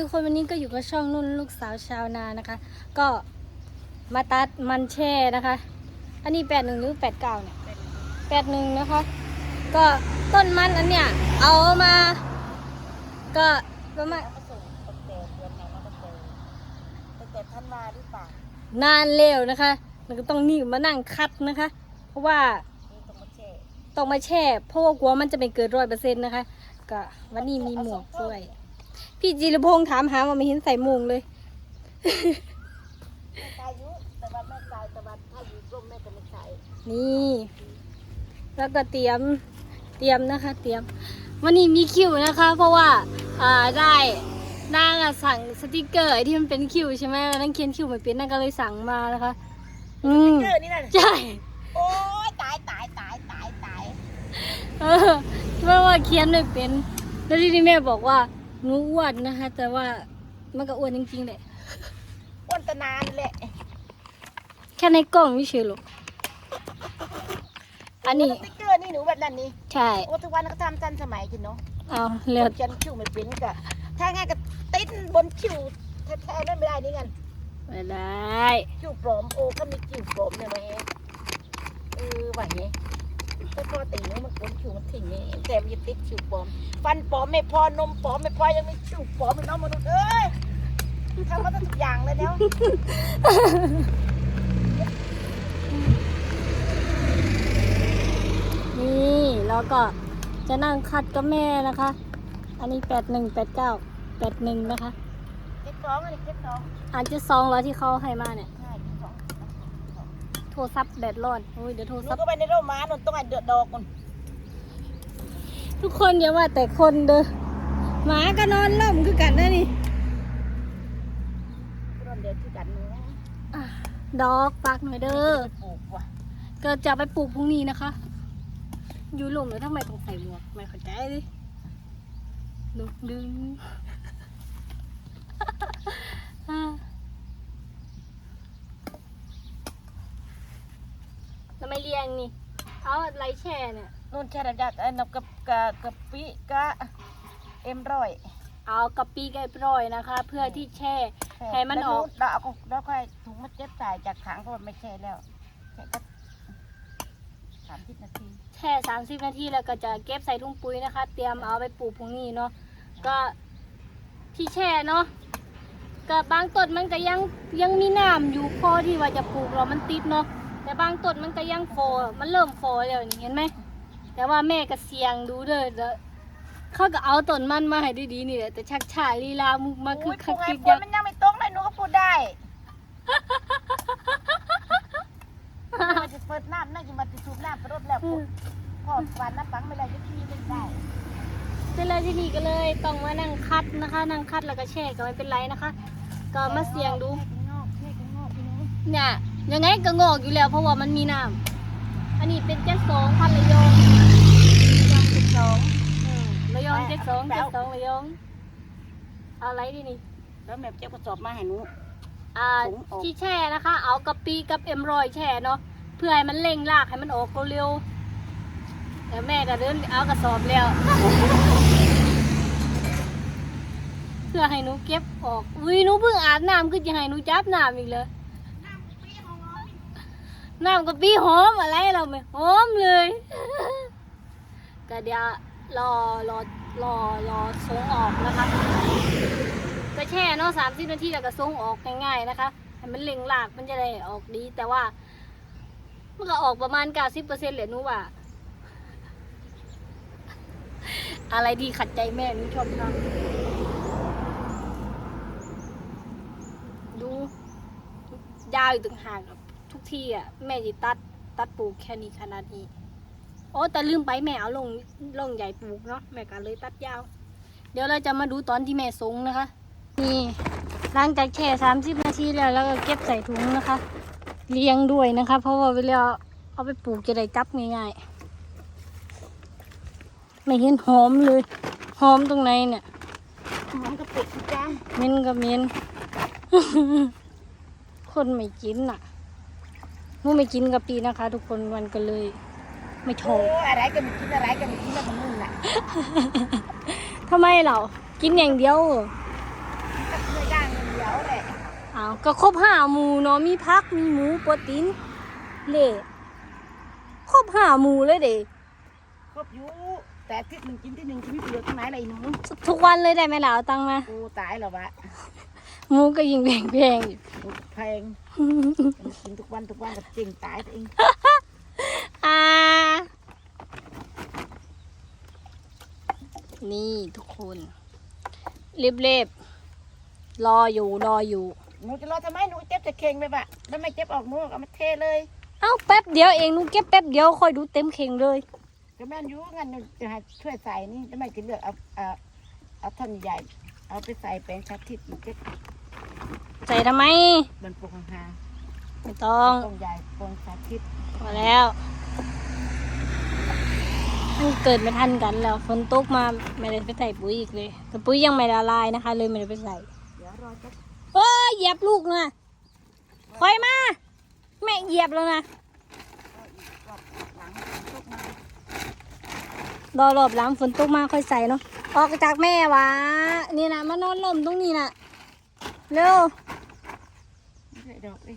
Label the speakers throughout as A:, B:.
A: ทุกคนวันนี้ก็อยู่กับช่องนุ่นลูกสาวชาวนานะคะ ก็มาตัดมันแช่นะคะ อันนี้แปดหนึ่งหรือแปดเก้าเนี่ยแปดหนึ่งนะคะ ก็ต้นมันอันเนี้ยเอามา ก็ประมาณ
B: มาส่งตั้งแต่เดือนไหนมาตั้งแต่ตั้งแต่ธันวาหรือเปล่านา
A: นเร็วนะคะมันก็ต้องนี่มานั่งคัดนะคะ เพราะว่าต้องมาแช่เพราะว่ากลัวมันจะไม่เกิดร้อยเปอร์เซ็นต์นะคะ ก็วันนี้มีหมวกด้วย พี่จีรพงษ์ถามหาว่าไม่เห็นใส่หมวกเลย
B: แม่กายยุแต่ว่าแม่กายแต่ว่าถ้าอยู่ร่มแม่ก็ไม่ใส่
A: นี่ แล้วก็เตรียม เตรียมนะคะ เตรียม วันนี้มีคิวนะคะ เพราะว่าอ่าได้นางอะสั่งสติกเกอร์ไอ้ที่มันเป็นคิวใช่ไหมแล้วนั่งเขียนคิวไม่เป็นนางก็เลยสั่งมานะคะ อืม
B: เจอนี่น่ะ
A: ใช่
B: โอ้ยตายตายตายตายตาย
A: เออเพราะว่าเขียนไม่เป็น แล้วทีนี้แม่บอกว่า หนูอ้วนนะคะ แต่ว่ามันก็อ้วนจริงๆแหละ
B: อ้วนตะนานแหละ
A: แค่ในกล้องไม่เชื่อหรอกอันนี้
B: สติ๊กเกอร์นี่หนูแบบนั้นนี่
A: ใช่
B: โอ้ทุกวันก็ทำทันสมัยกินเนาะ
A: เอาเร็ว
B: ฉันคิวไม่เป็นก็ถ้าง่ายก็ติดบนคิวแท้ๆนั่นไม่ได้นี่ไง
A: ไม่ได้
B: คิวปลอมโอ้ก็มีคิวปลอมเนี่ยมาเองเออว่าไงแต่พอตี นู้มันบนคิวมันทิ้งนี่แต่มันจะติดคิวปลอม ฟันปลอมไม่พอนมปลอมไม่พอยังมีคิวปลอมอีกเน้องมนุษย์เอ้ยทำมาทุกอย่างเลยเนาะ
A: นี่แล้วก็จะนั่งคัดกับแม่นะคะ อันนี้แปดหนึ่งแปดเก้าแปดหนึ่งนะคะ
B: เก็บสองอันนี้เก็บสอง
A: อันที่สองแล้วที่เขาให้มาเนี่ย
B: ใช่เก็บสอง
A: โทรศัพท์แดดร้อนโอ้ยเดี๋ยวโทร
B: ลู
A: ศั
B: ก
A: พท์
B: ก็ไปในร่มม้าหนุนต้องให้เดือดดอกคน
A: ทุกคนอย่าว่าแต่คนเด้อหมาก็นอนล่มคือกันนะนี่
B: ร่มเดือดที่กันเนื้อ
A: อะดอกฝากหน่อยเด้อ
B: ปลูกว่ะ
A: ก็จะไปปลูกพรุ่งนี้นะคะ อยู่หลุมแล้วทำไมต้องใส่หมวกไม่เข้าใจเลยดึงดึงอ่าแล้วไม่เรียงนี่ เอาไรแช่เนี่ย
B: นู่นแช่ระดับอันนับกับกับกับปิกะเอ็มร้อย
A: เอากะปิไก่ปร่อยนะคะ เพื่อที่แช่ให้มันออก
B: แล้วเอาแล้วค่อยถุงมาเจ็บจ่ายจากถังเพราะว่าไม่แช่แล้วแค่ก็สามสิบนาที
A: แช่สามสิบนาทีแล้วก็จะเก็บใส่ถุงปุ๋ยนะคะ เตรียมเอาไปปลูกพรุ่งนี้เนาะก็ที่แช่เนาะกับบางต้นมันก็ยังยังมีน้ำอยู่พอที่ว่าจะปลูกเรามันติดเนาะแต่บางต้นมันก็ยังโฟมันเริ่มโฟแล้วนี่เห็นไหม แต่ว่าแม่ก็เสียงดูเด้อเด้อเขาก็เอาต้นมันมาให้ดีๆนี่แหละแต่ชักช้าลีลามุกมาคือคัก
B: โอ้ย
A: คิก
B: ปลู
A: ยั
B: ก
A: ก
B: ให้ฝนมันยังไม่ตกเลยหนูก็พูดได้มันจะเปิดน้ำน่าจะมาติดสูบน้ำไปรถแล้วปุ๊บพอวันน้ำปังไม่ได้จะขี้ไม่ได้
A: เป็นเลยที่นี่ก็เลยต้องมานั่งคัดนะคะ นั่งคัดแล้วก็แช่ก็ไม่เป็นไรนะคะ ก็มาเสี่ยงดู
B: แค่งอกแค่งอกพี่น้อง
A: เนี่ยยังไงก็งอกอยู่แล้วเพราะว่ามันมีน้ำอันนี้เป็นเจ็ดสองพันระยอง
B: ยัง สิบสอง
A: อืมระยอง
B: แปะ
A: เจ็ดสอง
B: แปะ
A: เจ็ดสองระยองเอาอะไรดีนี่
B: แล้วแม่เจ้ากระสอบมาให้หนู
A: อ่า
B: ถุงออก
A: ที่แช่นะคะ เอากะปิกับเอ็มรอยแช่เนาะเพื่อให้มันเร่งรากให้มันออกเร็วๆแต่แม่ก็เดินเอากระสอบแล้ว เพื่อให้หนูเก็บออกอุ้ยหนูเพิ่งอาบน้ำคือจะให้หนูจับน้ำอีกเลยน้ำกะปิหอมอะไรเราไม่หอมเลย ก็เดี๋ยวรอรอรอรอส่งออกนะคะก็แช่เนาะสามสิบนาทีแล้วก็ส่งออกง่ายๆนะคะให้มันเล็งหลากมันจะได้ออกดี แต่ว่ามันก็ออกประมาณเก้าสิบเปอร์เซ็นต์เลยนู้ว่า อะไรดีขัดใจแม่หนูชอบทำดูยาวอยู่ตึงห่างกับทุกที่อะ แม่จะตัด ตัดปลูกแค่นี้ขนาดนี้ โอ้แต่ลืมไปแม่เอาลงลงใหญ่ปลูกเนาะแม่ก็เลยตัดยาว เดี๋ยวเราจะมาดูตอนที่แม่สงนะคะ นี่หลังจากแช่สามสิบนาทีแล้วแล้วก็เก็บใส่ถุงนะคะ เลี้ยงด้วยนะคะ เพราะว่าเวลาเอาไปปลูกจะได้จับง่ายๆไม่เห็นหอมเลยหอมตรงไหนเนี่ย
B: หอมกระปุกจ้า
A: เหม็นก็เหม็นคนไม่กินน่ะหนูไม่กินกะปินะคะ ทุกคนมันก็เลย ไม่ช
B: โอ้
A: อบ
B: อะไรกันไม่กินอะไรกันไม่กินแล้วมันนุ่นน่ะ
A: ทำไมเรากินอย่างเดียวเอาก็ครบห้าหมูเนาะมีพักมีหมูโปรตีนเล่ครบห้าหมูเลยเด็
B: ครบอยู่แต่อาทิศหนึ่งกินที่หนึ่งกินไม่เหลือตรงไหนเลยไอ้หนู
A: ทุกวันเลยได้ไหมล่ะเอาตังค์มา
B: กูตายแล้ววะ
A: หมูก็ยิงแพงแพงๆอยู่
B: กูแพงกินทุกวันทุกวันกับจริงตายตัวเอง
A: อ่า นี่ทุกคนเรีบๆรออยู่รออยู่
B: หนูจะรอทำไมหนูเจ็บจะเข่งไปปะแล้วไม่เจ็บออกหนูเอามาเทเลย
A: เอ้าแป๊บเดียวเองหนูเก็บแป๊บเดียวค่อยดูเต็มเข่งเลย
B: ก็แม่นอยูงั้นหนูจะให้ช่วยใส่นี่จะไม่จะเลือกเอาเอาเอาท่อนใหญ่เอาไปใส่แปลงชาทิศอีกเจ็ด
A: ใส่ทำไม
B: บนปกหาง
A: ไม่ต้อง
B: ตรงใหญ่ปงชาทิศ
A: พอแล้วมัน เกิดไม่ทันกันแล้วฝนตกมาไม่ได้ไปใส่ปุ๋ยอีกเลยแต่ปุ๋ยยังไม่ละลายนะคะ เลยไม่ได้ไปใส่
B: เดี๋ยวรอจะ
A: เอ้ยเหยียบลูกนะคอยมาแม่เหยียบแล้วนะ
B: รออีกรอบหลังทุกมาร
A: อรอบหลังฝนตกมาค่อยใส่เนาะออกจากแม่วะนี่นะมานอนล่มตรงนี้นะเร็ว
B: ไม่ใช่ดอกเลย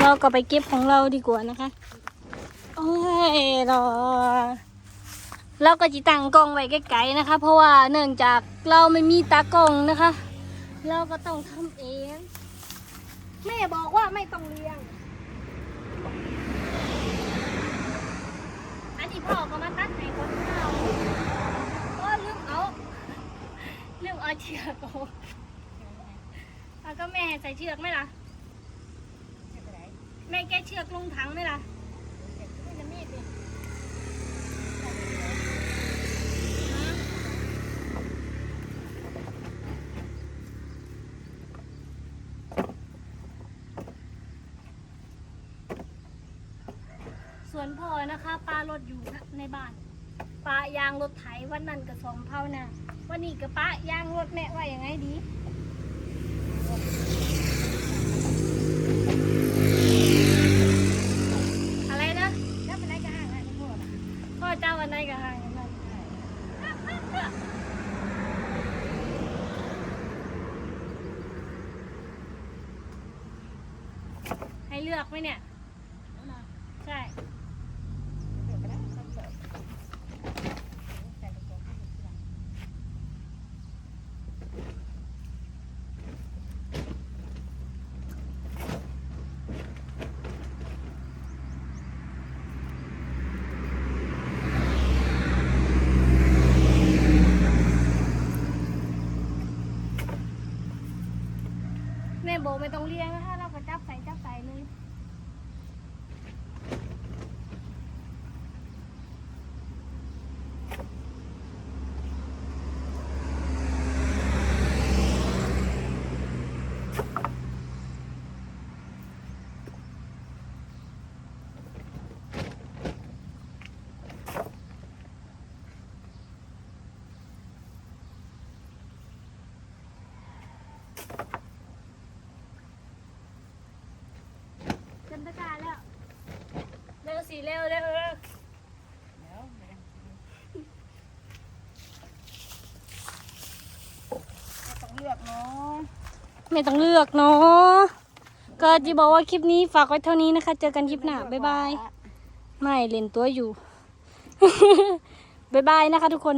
A: เราก็ไปเก็บของเราดีกว่านะคะ โอ้ยรอเราก็จิตั้งกล้องไว้ไกลๆนะคะ เพราะว่าเนื่องจากเราไม่มีตากล้องนะคะ เราก็ต้องทำเองแม่บอกว่าไม่ต้องเลี้ยง อันนี้พ่อก็มาตัดให้คนข้าก็ลืมเอาลืมเอาเชือกเอแล้วก็แม่ใส่เชือกไหมล่ะ แม่แกเชือกลงถังไหมล่ะ
B: ไม่จะมีดดิ
A: ส่ วนพ่อนะคะปลารถอยู่ในบ้านปลายางรถไถวันนั้นก็สองเท่านะวันนี้ก็ปลายางรถแม่ว่ายังไงดีอะไรนะ
B: แล้วเป็นไรก็ห่างกันพ่อน่ะ
A: พ่อเจ้าวันไหนก็ห่างกันนั่นให้เลือกไหมเนี่ยใช่
B: เดี๋ยวไปแล้วต้องเสิร์ฟใส่กระป๋องให้ทีหลัง
A: แม่โบ ไม่ต้องเลี้ยงนะคะเราก็จับใส่จับใส่เลย จำ ตะการแล้ว เร็วสิเร็วเร็วเร็ว
B: เดี๋ยวไม่ได้ต้องเลือกเนาะ
A: ไม่ต้องเลือกเนาะก็จะบอกว่าคลิปนี้ฝากไว้เท่านี้นะคะ เจอกันคลิปหน้าบ๊ายบาย ไม่เล่นตัวอยู่ บ๊ายบายนะคะทุกคน